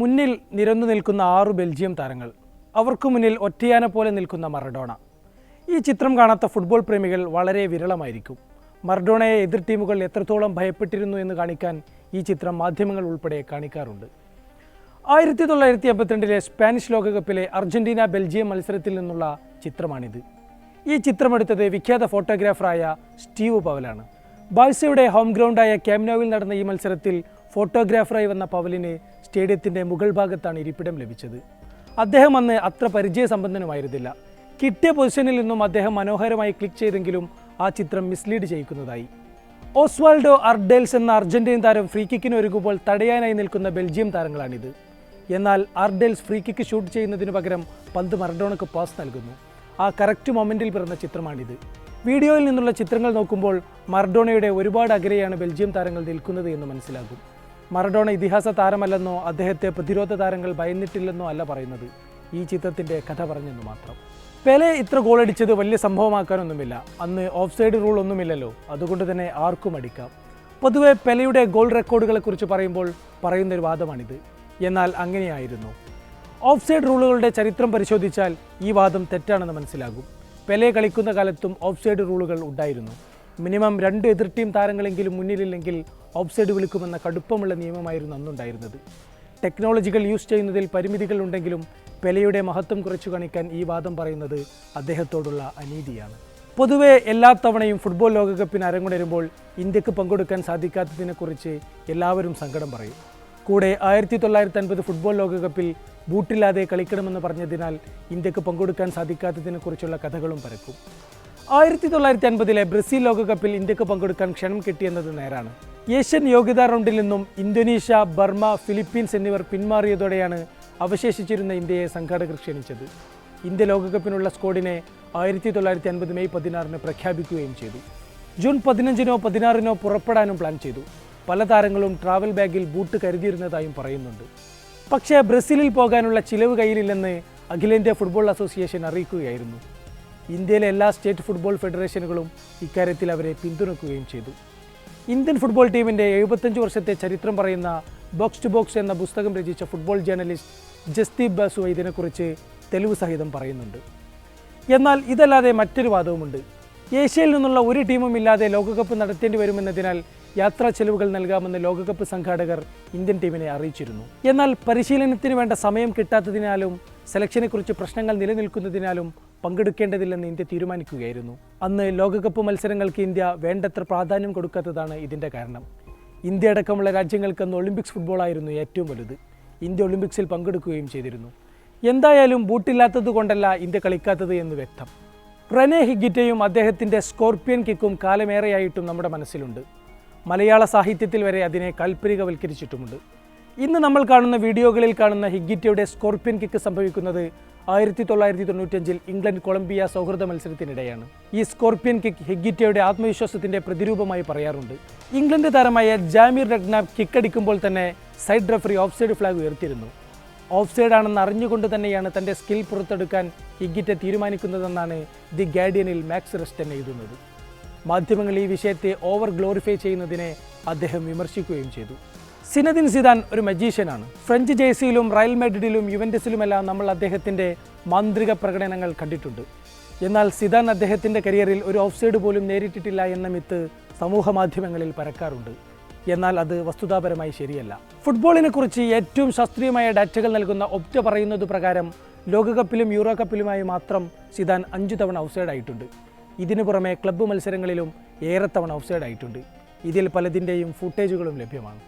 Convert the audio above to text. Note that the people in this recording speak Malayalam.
മുന്നിൽ നിരന്നു നിൽക്കുന്ന ആറു ബെൽജിയം താരങ്ങൾ അവർക്ക് മുന്നിൽ ഒറ്റയാന പോലെ നിൽക്കുന്ന മറഡോണ. ഈ ചിത്രം കാണാത്ത ഫുട്ബോൾ പ്രേമികൾ വളരെ വിരളമായിരിക്കും. മറഡോണയെ എതിർ ടീമുകൾ എത്രത്തോളം ഭയപ്പെട്ടിരുന്നു എന്ന് കാണിക്കാൻ ഈ ചിത്രം മാധ്യമങ്ങൾ ഉൾപ്പെടെ കാണിക്കാറുണ്ട്. ആയിരത്തി തൊള്ളായിരത്തി അമ്പത്തിരണ്ടിലെ സ്പാനിഷ് ലോകകപ്പിലെ അർജന്റീന ബെൽജിയം മത്സരത്തിൽ നിന്നുള്ള ചിത്രമാണിത്. ഈ ചിത്രമെടുത്തത് വിഖ്യാത ഫോട്ടോഗ്രാഫറായ സ്റ്റീവ് പവലാണ്. ബാഴ്സയുടെ ഹോം ഗ്രൗണ്ടായ ക്യാമ്നോവിൽ നടന്ന ഈ മത്സരത്തിൽ ഫോട്ടോഗ്രാഫറായി വന്ന പവലിന് സ്റ്റേഡിയത്തിന്റെ മുകൾ ഭാഗത്താണ് ഇരിപ്പിടം ലഭിച്ചത്. അദ്ദേഹം അന്ന് അത്ര പരിചയസമ്പന്നനുമായിരുന്നില്ല. കിട്ടിയ പൊസിഷനിൽ നിന്നും അദ്ദേഹം മനോഹരമായി ക്ലിക്ക് ചെയ്തെങ്കിലും ആ ചിത്രം മിസ്ലീഡ് ചെയ്യിക്കുന്നതായി. ഓസ്വാൾഡോ അർഡേൽസ് എന്ന അർജന്റീൻ താരം ഫ്രീ കിക്കിന് ഒരുങ്ങുമ്പോൾ തടയാനായി നിൽക്കുന്ന ബെൽജിയം താരങ്ങളാണിത്. എന്നാൽ അർഡേൽസ് ഫ്രീ കിക്ക് ഷൂട്ട് ചെയ്യുന്നതിനു പകരം പന്ത് മറഡോണക്ക് പാസ് നൽകുന്നു. ആ കറക്റ്റ് മൊമെന്റിൽ പിറന്ന ചിത്രമാണിത്. വീഡിയോയിൽ നിന്നുള്ള ചിത്രങ്ങൾ നോക്കുമ്പോൾ മർഡോണയുടെ ഒരുപാട് അകലെയാണ് ബെൽജിയം താരങ്ങൾ നിൽക്കുന്നത് എന്ന് മനസ്സിലാകും. മറഡോണ ഇതിഹാസ താരമല്ലെന്നോ അദ്ദേഹത്തെ പ്രതിരോധ താരങ്ങൾ ഭയന്നിട്ടില്ലെന്നോ അല്ല പറയുന്നത്. ഈ ചിത്രത്തിന്റെ കഥ പറഞ്ഞെന്ന് മാത്രം. പെലെ ഇത്ര ഗോളടിച്ചത് വലിയ സംഭവമാക്കാനൊന്നുമില്ല. അന്ന് ഓഫ് സൈഡ് റൂൾ ഒന്നുമില്ലല്ലോ. അതുകൊണ്ട് തന്നെ ആർക്കും അടിക്കാം. പൊതുവെ പെലയുടെ ഗോൾ റെക്കോർഡുകളെക്കുറിച്ച് പറയുമ്പോൾ പറയുന്നൊരു വാദമാണിത്. എന്നാൽ അങ്ങനെയായിരുന്നു. ഓഫ് സൈഡ് റൂളുകളുടെ ചരിത്രം പരിശോധിച്ചാൽ ഈ വാദം തെറ്റാണെന്ന് മനസ്സിലാകും. പെലെ കളിക്കുന്ന കാലത്തും ഓഫ് സൈഡ് റൂളുകൾ ഉണ്ടായിരുന്നു. മിനിമം രണ്ട് എതിർ ടീം താരങ്ങളെങ്കിലും മുന്നിലില്ലെങ്കിൽ ഓഫ് സൈഡ് വിളിക്കുമെന്ന കടുപ്പമുള്ള നിയമമായിരുന്നു അന്നുണ്ടായിരുന്നത്. ടെക്നോളജികൾ യൂസ് ചെയ്യുന്നതിൽ പരിമിതികൾ ഉണ്ടെങ്കിലും പെലയുടെ മഹത്വം കുറച്ചു കാണിക്കാൻ ഈ വാദം പറയുന്നത് അദ്ദേഹത്തോടുള്ള അനീതിയാണ്. പൊതുവെ എല്ലാ തവണയും ഫുട്ബോൾ ലോകകപ്പിന് അരങ്ങുണരുമ്പോൾ ഇന്ത്യയ്ക്ക് പങ്കെടുക്കാൻ സാധിക്കാത്തതിനെക്കുറിച്ച് എല്ലാവരും സങ്കടം പറയും. കൂടെ ആയിരത്തി തൊള്ളായിരത്തി അൻപത് ഫുട്ബോൾ ലോകകപ്പിൽ ബൂട്ടില്ലാതെ കളിക്കണമെന്ന് പറഞ്ഞതിനാൽ ഇന്ത്യയ്ക്ക് പങ്കെടുക്കാൻ സാധിക്കാത്തതിനെക്കുറിച്ചുള്ള കഥകളും പരക്കും. ആയിരത്തി തൊള്ളായിരത്തി അൻപതിലെ ബ്രസീൽ ലോകകപ്പിൽ ഇന്ത്യയ്ക്ക് പങ്കെടുക്കാൻ ക്ഷണം കിട്ടിയെന്നത് നേരാണ്. ഏഷ്യൻ യോഗ്യതാ റൗണ്ടിൽ നിന്നും ഇന്തോനേഷ്യ ബർമ ഫിലിപ്പീൻസ് എന്നിവർ പിന്മാറിയതോടെയാണ് അവശേഷിച്ചിരുന്ന ഇന്ത്യയെ സംഘാടകർ ക്ഷണിച്ചത്. ഇന്ത്യ ലോകകപ്പിനുള്ള സ്ക്വാഡിനെ ആയിരത്തി തൊള്ളായിരത്തി അൻപത് മെയ് പതിനാറിന് പ്രഖ്യാപിക്കുകയും ചെയ്തു. ജൂൺ പതിനഞ്ചിനോ പതിനാറിനോ പുറപ്പെടാനും പ്ലാൻ ചെയ്തു. പല താരങ്ങളും ട്രാവൽ ബാഗിൽ ബൂട്ട് കരുതിയിരുന്നതായും പറയുന്നുണ്ട്. പക്ഷേ ബ്രസീലിൽ പോകാനുള്ള ചിലവ് കയ്യിലില്ലെന്ന് അഖിലേന്ത്യാ ഫുട്ബോൾ അസോസിയേഷൻ അറിയിക്കുകയായിരുന്നു. ഇന്ത്യയിലെ എല്ലാ സ്റ്റേറ്റ് ഫുട്ബോൾ ഫെഡറേഷനുകളും ഇക്കാര്യത്തിൽ അവരെ പിന്തുണക്കുകയും ചെയ്തു. ഇന്ത്യൻ ഫുട്ബോൾ ടീമിന്റെ എഴുപത്തഞ്ച് വർഷത്തെ ചരിത്രം പറയുന്ന ബോക്സ് ടു ബോക്സ് എന്ന പുസ്തകം രചിച്ച ഫുട്ബോൾ ജേർണലിസ്റ്റ് ജസ്ദീപ് ബാസു ഇതിനെക്കുറിച്ച് തെളിവ് സഹിതം പറയുന്നുണ്ട്. എന്നാൽ ഇതല്ലാതെ മറ്റൊരു വാദവുമുണ്ട്. ഏഷ്യയിൽ നിന്നുള്ള ഒരു ടീമും ഇല്ലാതെ ലോകകപ്പ് നടത്തേണ്ടി വരുമെന്നതിനാൽ യാത്രാ ചെലവുകൾ നൽകാമെന്ന് ലോകകപ്പ് സംഘാടകർ ഇന്ത്യൻ ടീമിനെ അറിയിച്ചിരുന്നു. എന്നാൽ പരിശീലനത്തിന് വേണ്ട സമയം കിട്ടാത്തതിനാലും സെലക്ഷനെക്കുറിച്ച് പ്രശ്നങ്ങൾ നിലനിൽക്കുന്നതിനാലും പങ്കെടുക്കേണ്ടതില്ലെന്ന് ഇന്ത്യ തീരുമാനിക്കുകയായിരുന്നു. അന്ന് ലോകകപ്പ് മത്സരങ്ങൾക്ക് ഇന്ത്യ വേണ്ടത്ര പ്രാധാന്യം കൊടുക്കാത്തതാണ് ഇതിന്റെ കാരണം. ഇന്ത്യ അടക്കമുള്ള രാജ്യങ്ങൾക്ക് അന്ന് ഒളിമ്പിക്സ് ഫുട്ബോളായിരുന്നു ഏറ്റവും വലുത്. ഇന്ത്യ ഒളിമ്പിക്സിൽ പങ്കെടുക്കുകയും ചെയ്തിരുന്നു. എന്തായാലും ബൂട്ടില്ലാത്തത് കൊണ്ടല്ല ഇന്ത്യ കളിക്കാത്തത് എന്ന് വ്യക്തം. റെനെ ഹിഗിറ്റയും അദ്ദേഹത്തിന്റെ സ്കോർപ്പിയൻ കിക്കും കാലമേറെയായിട്ടും നമ്മുടെ മനസ്സിലുണ്ട്. മലയാള സാഹിത്യത്തിൽ വരെ അതിനെ കാൽപ്പനികവൽക്കരിച്ചിട്ടുമുണ്ട്. ഇന്ന് നമ്മൾ കാണുന്ന വീഡിയോകളിൽ കാണുന്ന ഹിഗിറ്റയുടെ സ്കോർപ്പിയൻ കിക്ക് സംഭവിക്കുന്നത് ആയിരത്തി തൊള്ളായിരത്തി തൊണ്ണൂറ്റഞ്ചിൽ ഇംഗ്ലണ്ട് കൊളംബിയ സൗഹൃദ മത്സരത്തിനിടെയാണ്. ഈ സ്കോർപ്പിയൻ കിക്ക് ഹിഗിറ്റയുടെ ആത്മവിശ്വാസത്തിന്റെ പ്രതിരൂപമായി പറയാറുണ്ട്. ഇംഗ്ലണ്ട് താരമായ ജാമീർ രഗ്നാബ് കിക്കടിക്കുമ്പോൾ തന്നെ side referee offside flag ഉയർത്തിയിരുന്നു. ഓഫ് സൈഡ് ആണെന്ന് അറിഞ്ഞുകൊണ്ട് തന്നെയാണ് തന്റെ സ്കിൽ പുറത്തെടുക്കാൻ ഹിഗിറ്റ തീരുമാനിക്കുന്നതെന്നാണ് ദി ഗാർഡിയനിൽ മാക്സ് റെസ്റ്റൻ എഴുതുന്നത്. മാധ്യമങ്ങൾ ഈ വിഷയത്തെ ഓവർ ഗ്ലോറിഫൈ ചെയ്യുന്നതിനെ അദ്ദേഹം വിമർശിക്കുകയും ചെയ്തു. സിനദിൻ സിദാൻ ഒരു മജീഷ്യനാണ് ഫ്രഞ്ച് ജേഴ്സിയിലും റയൽ മെഡ്രിഡിലും യുവന്റസിലുമെല്ലാം നമ്മൾ അദ്ദേഹത്തിന്റെ മാന്ത്രിക പ്രകടനങ്ങൾ കണ്ടിട്ടുണ്ട്. എന്നാൽ സിദാൻ അദ്ദേഹത്തിന്റെ കരിയറിൽ ഒരു ഓഫ് സൈഡ് പോലും നേരിട്ടിട്ടില്ല എന്ന മിത്ത് സമൂഹ മാധ്യമങ്ങളിൽ പരക്കാറുണ്ട്. എന്നാൽ അത് വസ്തുതാപരമായി ശരിയല്ല. ഫുട്ബോളിനെ കുറിച്ച് ഏറ്റവും ശാസ്ത്രീയമായ ഡാറ്റകൾ നൽകുന്ന ഒപ്റ്റ പറയുന്നത് പ്രകാരം ലോകകപ്പിലും യൂറോ കപ്പിലുമായി മാത്രം സിദാൻ അഞ്ചു തവണ ഔട്ട്സൈഡ് ആയിട്ടുണ്ട്. ഇതിനു പുറമെ ക്ലബ്ബ് മത്സരങ്ങളിലും ഏറെ തവണ ഔട്ട്സൈഡ് ആയിട്ടുണ്ട്. ഇതിൽ പലതിന്റെയും ഫുട്ടേജുകളും ലഭ്യമാണ്.